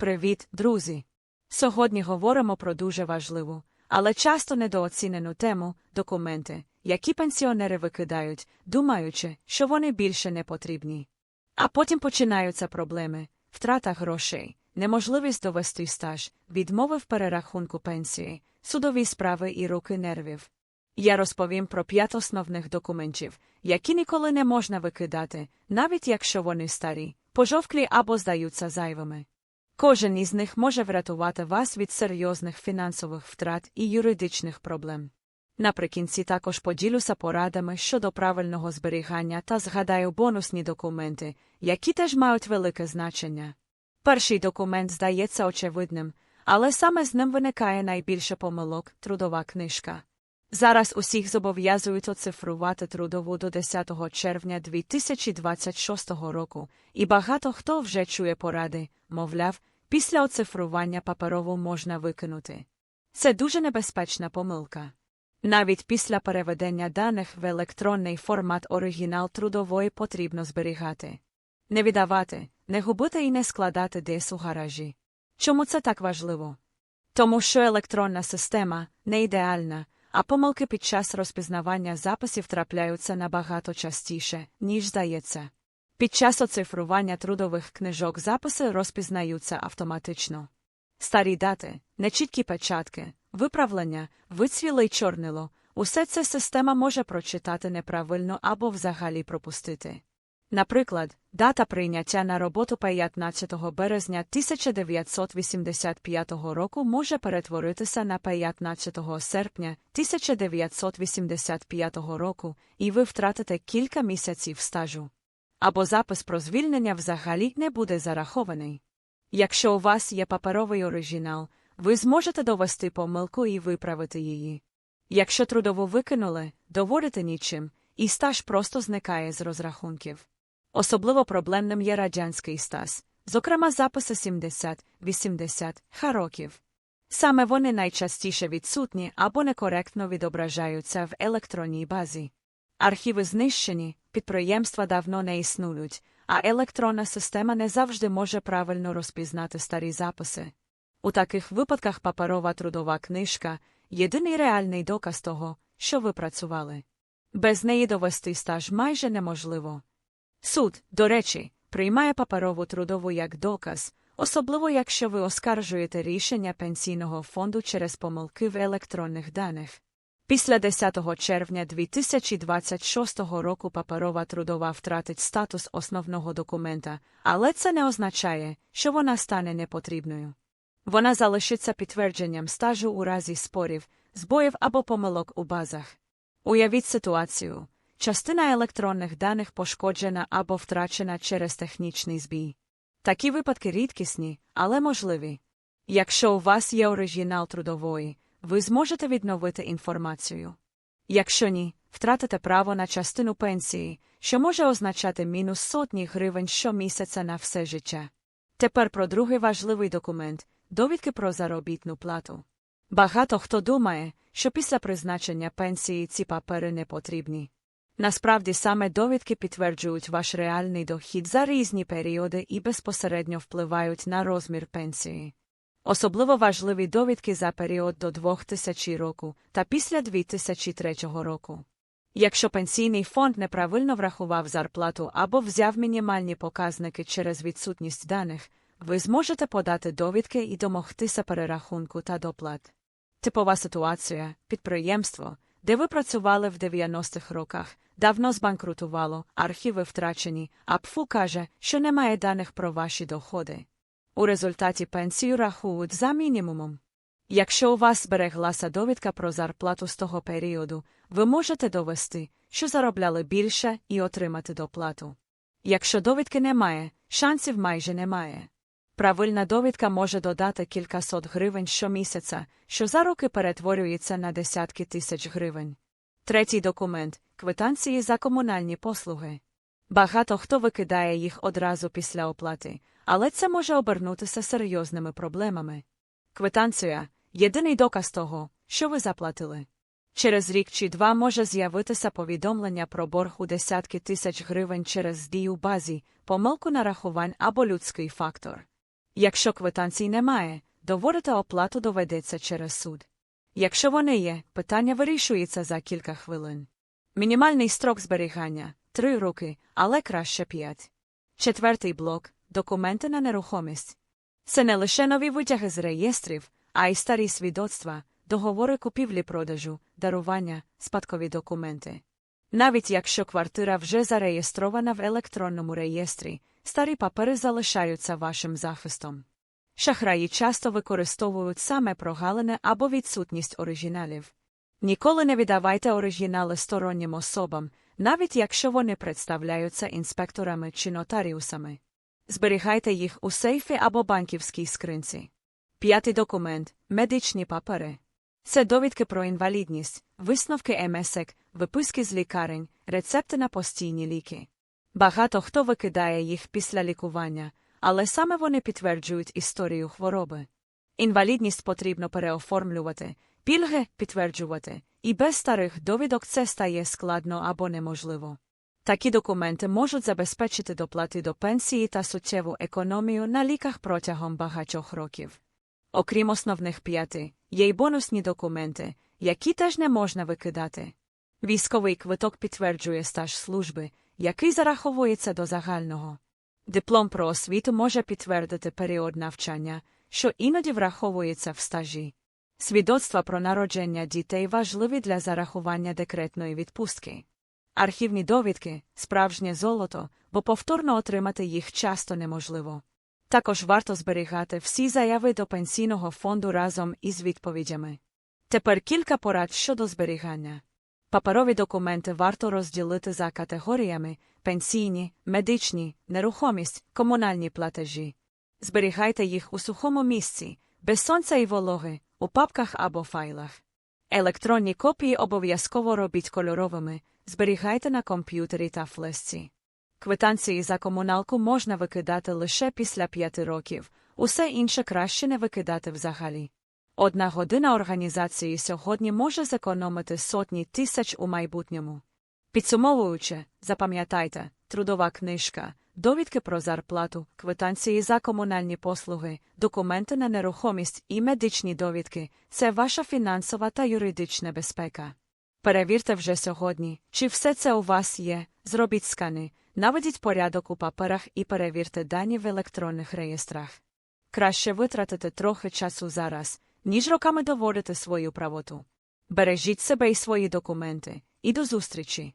Привіт, друзі! Сьогодні говоримо про дуже важливу, але часто недооцінену тему документи, які пенсіонери викидають, думаючи, що вони більше не потрібні. А потім починаються проблеми, втрата грошей, неможливість довести стаж, відмови в перерахунку пенсії, судові справи і руки нервів. Я розповім про п'ять основних документів, які ніколи не можна викидати, навіть якщо вони старі, пожовклі або здаються зайвими. Кожен із них може врятувати вас від серйозних фінансових втрат і юридичних проблем. Наприкінці також поділюся порадами щодо правильного зберігання та згадаю бонусні документи, які теж мають велике значення. Перший документ здається очевидним, але саме з ним виникає найбільше помилок трудова книжка. Зараз усіх зобов'язують оцифрувати трудову до 10 червня 2026 року, і багато хто вже чує поради, мовляв, після оцифрування паперову можна викинути. Це дуже небезпечна помилка. Навіть після переведення даних в електронний формат оригінал трудової потрібно зберігати. Не віддавати, не губити і не складати десь у гаражі. Чому це так важливо? Тому що електронна система не ідеальна, а помилки під час розпізнавання записів трапляються набагато частіше, ніж здається. Під час оцифрування трудових книжок записи розпізнаються автоматично. Старі дати, нечіткі печатки, виправлення, вицвіле й чорнило усе це система може прочитати неправильно або взагалі пропустити. Наприклад, дата прийняття на роботу 15 березня 1985 року може перетворитися на 15 серпня 1985 року, і ви втратите кілька місяців стажу. Або запис про звільнення взагалі не буде зарахований. Якщо у вас є паперовий оригінал, ви зможете довести помилку і виправити її. Якщо трудову викинули, доводити нічим, і стаж просто зникає з розрахунків. Особливо проблемним є радянський стаж, зокрема записи 70-80 ха років. Саме вони найчастіше відсутні або некоректно відображаються в електронній базі. Архіви знищені, підприємства давно не існують, а електронна система не завжди може правильно розпізнати старі записи. У таких випадках паперова трудова книжка єдиний реальний доказ того, що ви працювали. Без неї довести стаж майже неможливо. Суд, до речі, приймає паперову трудову як доказ, особливо якщо ви оскаржуєте рішення пенсійного фонду через помилки в електронних даних. Після 10 червня 2026 року паперова трудова втратить статус основного документа, але це не означає, що вона стане непотрібною. Вона залишиться підтвердженням стажу у разі спорів, збоїв або помилок у базах. Уявіть ситуацію частина електронних даних пошкоджена або втрачена через технічний збій. Такі випадки рідкісні, але можливі. Якщо у вас є оригінал трудової, ви зможете відновити інформацію. Якщо ні, втратите право на частину пенсії, що може означати мінус сотні гривень щомісяця на все життя. Тепер про другий важливий документ довідки про заробітну плату. Багато хто думає, що після призначення пенсії ці папери не потрібні. Насправді саме довідки підтверджують ваш реальний дохід за різні періоди і безпосередньо впливають на розмір пенсії. Особливо важливі довідки за період до 2000 року та після 2003 року. Якщо пенсійний фонд неправильно врахував зарплату або взяв мінімальні показники через відсутність даних, ви зможете подати довідки і домогтися перерахунку та доплат. Типова ситуація підприємство, де ви працювали в 90-х роках, давно збанкрутувало, архіви втрачені, а ПФУ каже, що немає даних про ваші доходи. У результаті пенсію рахують за мінімумом. Якщо у вас збереглася довідка про зарплату з того періоду, ви можете довести, що заробляли більше і отримати доплату. Якщо довідки немає, шансів майже немає. Правильна довідка може додати кількасот гривень щомісяця, що за роки перетворюється на десятки тисяч гривень. Третій документ квитанції за комунальні послуги. Багато хто викидає їх одразу після оплати, але це може обернутися серйозними проблемами. Квитанція єдиний доказ того, що ви заплатили. Через рік чи два може з'явитися повідомлення про борг у десятки тисяч гривень через дію базі, помилку нарахувань або людський фактор. Якщо квитанцій немає, доводити оплату доведеться через суд. Якщо вони є, питання вирішується за кілька хвилин. Мінімальний строк зберігання три роки, але краще п'ять. Четвертий блок документи на нерухомість. Це не лише нові витяги з реєстрів, а й старі свідоцтва, договори купівлі-продажу, дарування, спадкові документи. Навіть якщо квартира вже зареєстрована в електронному реєстрі, старі папери залишаються вашим захистом. Шахраї часто використовують саме прогалини або відсутність оригіналів. Ніколи не віддавайте оригінали стороннім особам, навіть якщо вони представляються інспекторами чи нотаріусами. Зберігайте їх у сейфі або банківській скринці. П'ятий документ медичні папери. Це довідки про інвалідність, висновки МСЕК, виписки з лікарень, рецепти на постійні ліки. Багато хто викидає їх після лікування, але саме вони підтверджують історію хвороби. Інвалідність потрібно переоформлювати, пільги підтверджувати, і без старих довідок це стає складно або неможливо. Такі документи можуть забезпечити доплати до пенсії та суттєву економію на ліках протягом багатьох років. Окрім основних п'яти, є й бонусні документи, які теж не можна викидати. Військовий квиток підтверджує стаж служби, який зараховується до загального. Диплом про освіту може підтвердити період навчання, що іноді враховується в стажі. Свідоцтва про народження дітей важливі для зарахування декретної відпустки. Архівні довідки справжнє золото, бо повторно отримати їх часто неможливо. Також варто зберігати всі заяви до пенсійного фонду разом із відповідями. Тепер кілька порад щодо зберігання. Паперові документи варто розділити за категоріями пенсійні, медичні, нерухомість, комунальні платежі. Зберігайте їх у сухому місці, без сонця і вологи, у папках або файлах. Електронні копії обов'язково робіть кольоровими, зберігайте на комп'ютері та флесці. Квитанції за комуналку можна викидати лише після п'яти років, усе інше краще не викидати взагалі. Одна година організації сьогодні може зекономити сотні тисяч у майбутньому. Підсумовуючи, запам'ятайте, трудова книжка, довідки про зарплату, квитанції за комунальні послуги, документи на нерухомість і медичні довідки це ваша фінансова та юридична безпека. Перевірте вже сьогодні, чи все це у вас є, зробіть скани, наведіть порядок у паперах і перевірте дані в електронних реєстрах. Краще витратити трохи часу зараз, ніж роками доводити свою правоту. Бережіть себе і свої документи, і до зустрічі!